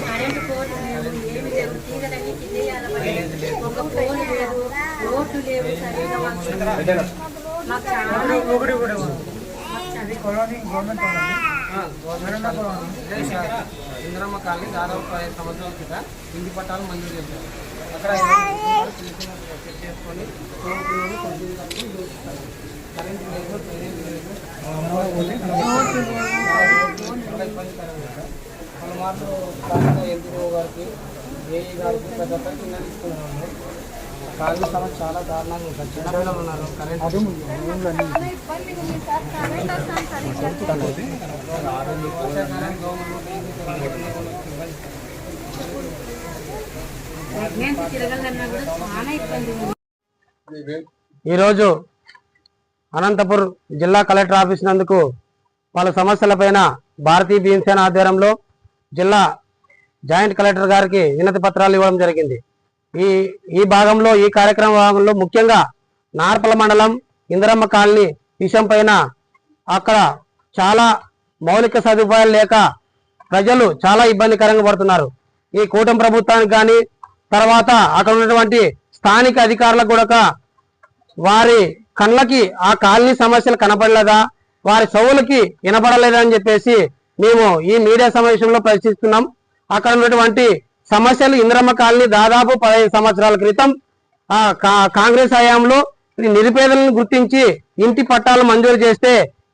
Current court లేవు, ఏమీ లేవు, తీగలన్నీ ఒక ఫోన్ లేదు రోడ్లు లేవు మాకు చాలా colony government government Indiramma colony దాదాపు పదిహేను సంవత్సరాల క్రితం ఇంటి పట్టాలు మంజూరు చేశారు అక్కడ ఇరవై చేసుకొని కరెంట్ లేదు లేదు ఎంపీఓ గారికి ఏఈ గారికి ప్రతి ఒక్కరికి కింద తీసుకున్నాము. కాలనీ సమస్య చాలా దారుణంగా ఉంది. సార్ చిన్నపిల్లలు ఉన్నారు. కరెంట్ ఈరోజు అనంతపూర్ జిల్లా కలెక్టర్ ఆఫీస్ నందుకు పలు సమస్యలపైన భారతీయ భీమసేన ఆధ్వర్యంలో జిల్లా జాయింట్ కలెక్టర్ గారికి వినతి పత్రాలు ఇవ్వడం జరిగింది. ఈ ఈ భాగంలో ఈ కార్యక్రమ భాగంలో ముఖ్యంగా నార్పల మండలం ఇందిరమ్మ కాలనీ విషయం పైన అక్కడ చాలా మౌలిక సదుపాయాలు లేక ప్రజలు చాలా ఇబ్బందికరంగా పడుతున్నారు. ఈ కూటమి ప్రభుత్వానికి కానీ తర్వాత అక్కడ ఉన్నటువంటి స్థానిక అధికారులకు కూడా వారి కళ్ళకి ఆ కాలనీ సమస్యలు కనపడలేదా? వారి చెవులకి వినపడలేదని చెప్పేసి మేము ఈ మీడియా సమావేశంలో ప్రశ్నిస్తున్నాం అక్కడ ఉన్నటువంటి సమస్యలు ఇంద్రమ్మ కాలనీ దాదాపు పదహైదు సంవత్సరాల క్రితం కా- కాంగ్రెస్ హయాంలో నిరుపేదలను గుర్తించి ఇంటి పట్టాలు మంజూరు చేస్తే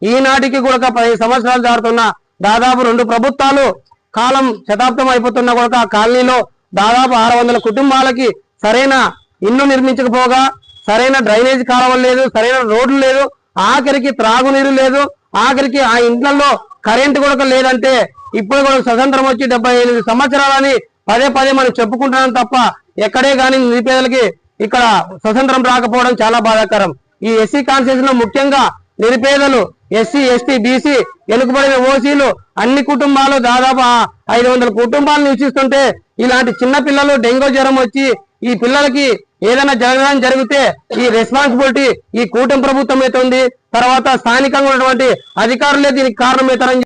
ఈనాటికి కూడా పదిహేను సంవత్సరాలు జారుతున్న దాదాపు రెండు ప్రభుత్వాలు కాలం శతాబ్దం అయిపోతున్న కూడా ఆ కాలనీలో దాదాపు ఆరు వందల కుటుంబాలకి సరైన ఇల్లు నిర్మించకపోగా సరైన డ్రైనేజ్ కాలం లేదు సరైన రోడ్లు లేదు ఆఖరికి త్రాగునీరు లేదు ఆఖరికి ఆ ఇంట్లలో కరెంటు కూడా లేదంటే ఇప్పుడు కూడా స్వతంత్రం వచ్చి డెబ్బై ఎనిమిది సంవత్సరాలని పదే పదే మనం చెప్పుకుంటున్నాం తప్ప ఎక్కడే కానీ నిరుపేదలకి ఇక్కడ స్వతంత్రం రాకపోవడం చాలా బాధాకరం. ఈ ఎస్సీ కాన్స్టిట్యూషన్లో ముఖ్యంగా నిరుపేదలు ఎస్సీ ఎస్టీ బీసీ వెనుకబడిన ఓసీలు అన్ని కుటుంబాలు దాదాపు ఐదు వందల కుటుంబాలు నివసిస్తుంటే ఇలాంటి చిన్న పిల్లలు డెంగ్యూ జ్వరం వచ్చి ఈ పిల్లలకి ఏదైనా జరగడం జరిగితే ఈ రెస్పాన్సిబిలిటీ ఈ కూటమి ప్రభుత్వం అయితే ఉంది తర్వాత స్థానికంగా ఉన్నటువంటి అధికారులే దీనికి కారణమవుతారని